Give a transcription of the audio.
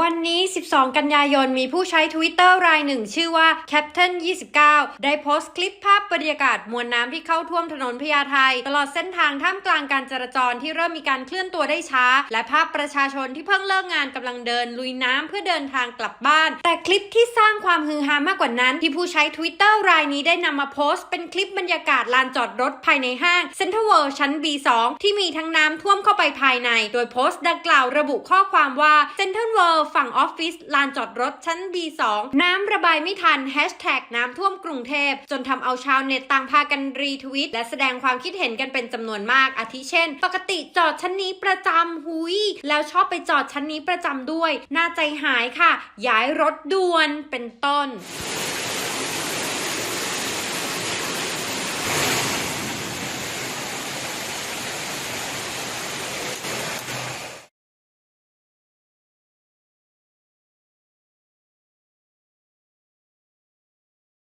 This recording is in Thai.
วันนี้ 12 กันยายน มีผู้ใช้ Twitter รายหนึ่ง ชื่อว่า Captain 29 ได้โพสต์คลิปภาพบรรยากาศมวลน้ำที่เข้าท่วมถนนพญาไทตลอดเส้นทางท่ามกลางการจราจรที่เริ่มมีการเคลื่อนตัวได้ช้า และภาพประชาชนที่เพิ่งเลิกงานกำลังเดินลุยน้ำเพื่อเดินทางกลับบ้าน แต่คลิปที่สร้างความฮือฮามากกว่านั้น ที่ผู้ใช้ Twitter รายนี้ได้นำมาโพสต์ เป็นคลิปบรรยากาศลานจอดรถภายในห้าง Central World ชั้น B2 ที่มีทั้งน้ำท่วมเข้าไปภายใน โดยโพสต์ดังกล่าวระบุข้อความว่า Central World ฝั่งออฟฟิศลานจอดรถชั้น B2 น้ำระบายไม่ทันแฮชแท็กน้ำท่วมกรุงเทพ จนทำเอาชาวเน็ตต่างพากันรีทวิต และแสดงความคิดเห็นกันเป็นจำนวนมาก อาทิเช่น ปกติจอดชั้นนี้ประจำหุย แล้วชอบไปจอดชั้นนี้ประจำด้วย น่าใจหายค่ะ ย้ายรถด่วนเป็นต้น